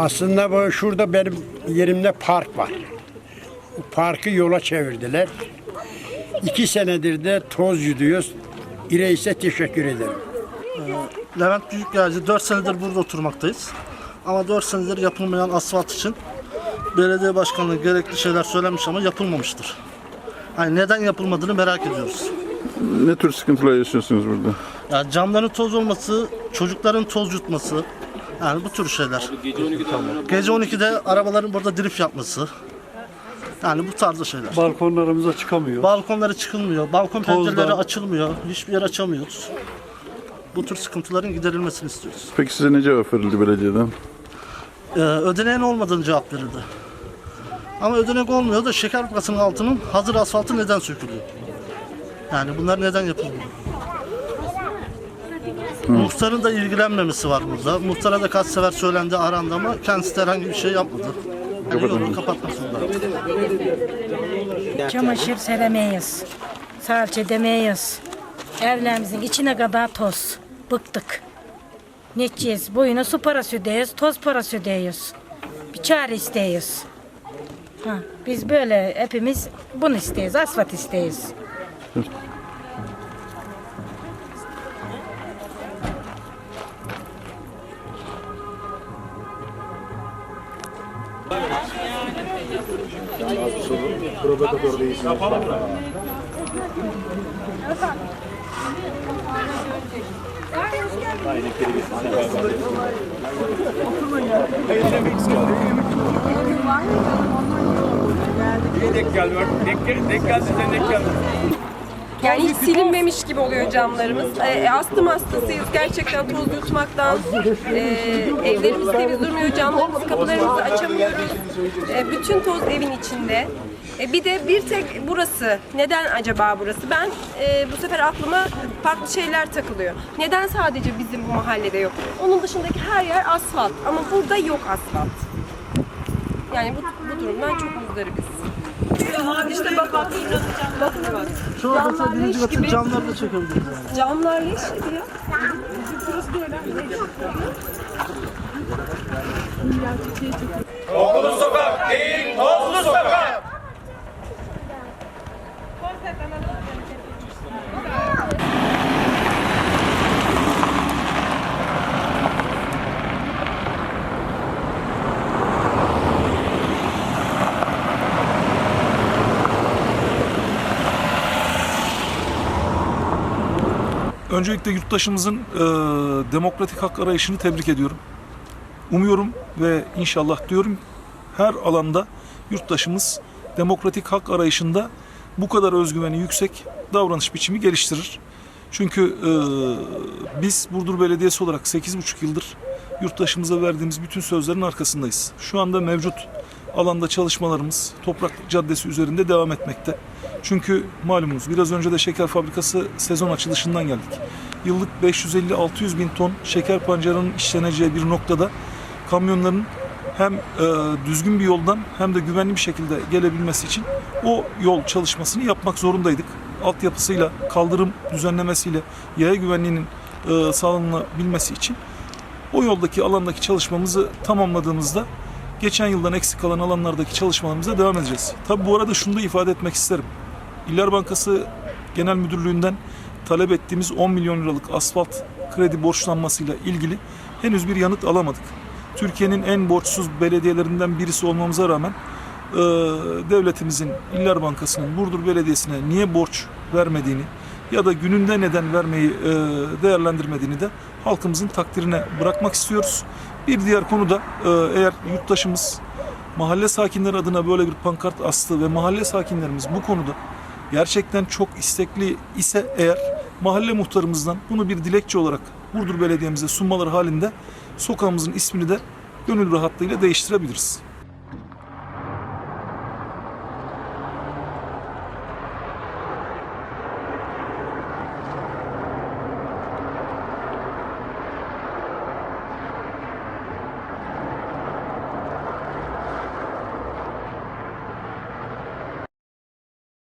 Aslında bu şurada benim yerimde park var. Bu parkı yola çevirdiler. İki senedir de toz yuduyoruz. İreis'e teşekkür ederim. Levent Büyükyağcı 4 senedir burada oturmaktayız. Ama 4 senedir yapılmayan asfalt için belediye başkanlığı gerekli şeyler söylemiş ama yapılmamıştır. Yani neden yapılmadığını merak ediyoruz. Ne tür sıkıntılar yaşıyorsunuz burada? Yani camların toz olması, çocukların toz yutması, yani bu tür şeyler. Gece 12'de arabaların burada drift yapması. Yani bu tarzda şeyler. Balkonlarımıza çıkamıyor. Balkonlara çıkılmıyor, balkon Tozdan. pencereleri açılmıyor, hiçbir yer açamıyoruz. Bu tür sıkıntıların giderilmesini istiyoruz. Peki size ne cevap verildi belediyeden? Ee, ödeneğin olmadığını cevap verildi. Ama ödenek olmuyor da şeker fabrikasının altının hazır asfaltı neden sökülüyor? Yani bunlar neden yapılmıyor? Muhtarın da ilgilenmemesi var burada. Muhtara da kaç sefer söylendi arandı ama kendisi de herhangi bir şey yapmadı. Yani yolu kapatmak zorunda. Çamaşır seremeyiz. Salça demeyiz. Evlerimizin içine kadar toz. Bıktık. Ne edeceğiz? Boyuna su parası ödeyiz, toz parası ödeyiz. Bir çare isteyiz. Ha, biz böyle hepimiz bunu isteyiz, asfalt isteyiz. Denk geldi bak. Denk, gel- denk geldi sen denk geldi. Yani hiç silinmemiş gibi oluyor camlarımız. E, astım hastasıyız. Gerçekten toz yutmaktan. E, evlerimiz temiz durmuyor. Camlarımızı, kapılarımızı açamıyoruz. E, bütün toz evin içinde. E, bir de bir tek burası. Neden acaba burası? Ben e, bu sefer aklıma farklı şeyler takılıyor. Neden sadece bizim bu mahallede yok? Onun dışındaki her yer asfalt. Ama burada yok asfalt. Yani bu, bu durumdan çok muzdaribiz. İşte bak bak. Bakın Şu anda Camlar birinci katın camlarını da çekebiliriz yani. Camlar leş gibi ya. Okulu sokak değil, tozlu sokak. Öncelikle yurttaşımızın e, demokratik hak arayışını tebrik ediyorum. Umuyorum ve inşallah diyorum her alanda yurttaşımız demokratik hak arayışında bu kadar özgüveni yüksek davranış biçimi geliştirir. Çünkü e, biz Burdur Belediyesi olarak 8,5 yıldır yurttaşımıza verdiğimiz bütün sözlerin arkasındayız. Şu anda mevcut alanda çalışmalarımız Toprak Caddesi üzerinde devam etmekte. Çünkü malumunuz biraz önce de şeker fabrikası sezon açılışından geldik. Yıllık 550-600 bin ton şeker pancarının işleneceği bir noktada kamyonların hem e, düzgün bir yoldan hem de güvenli bir şekilde gelebilmesi için o yol çalışmasını yapmak zorundaydık. Altyapısıyla, kaldırım düzenlemesiyle, yaya güvenliğinin e, sağlanabilmesi için o yoldaki alandaki çalışmamızı tamamladığımızda geçen yıldan eksik kalan alanlardaki çalışmalarımıza devam edeceğiz. Tabi bu arada şunu da ifade etmek isterim. İller Bankası Genel Müdürlüğü'nden talep ettiğimiz 10 milyon liralık asfalt kredi borçlanmasıyla ilgili henüz bir yanıt alamadık. Türkiye'nin en borçsuz belediyelerinden birisi olmamıza rağmen e, devletimizin İller Bankası'nın Burdur Belediyesi'ne niye borç vermediğini ya da gününde neden vermeyi e, değerlendirmediğini de halkımızın takdirine bırakmak istiyoruz. Bir diğer konu da e, eğer yurttaşımız mahalle sakinleri adına böyle bir pankart astı ve mahalle sakinlerimiz bu konuda gerçekten çok istekli ise eğer mahalle muhtarımızdan bunu bir dilekçe olarak Burdur Belediye'mize sunmaları halinde sokağımızın ismini de gönül rahatlığıyla değiştirebiliriz.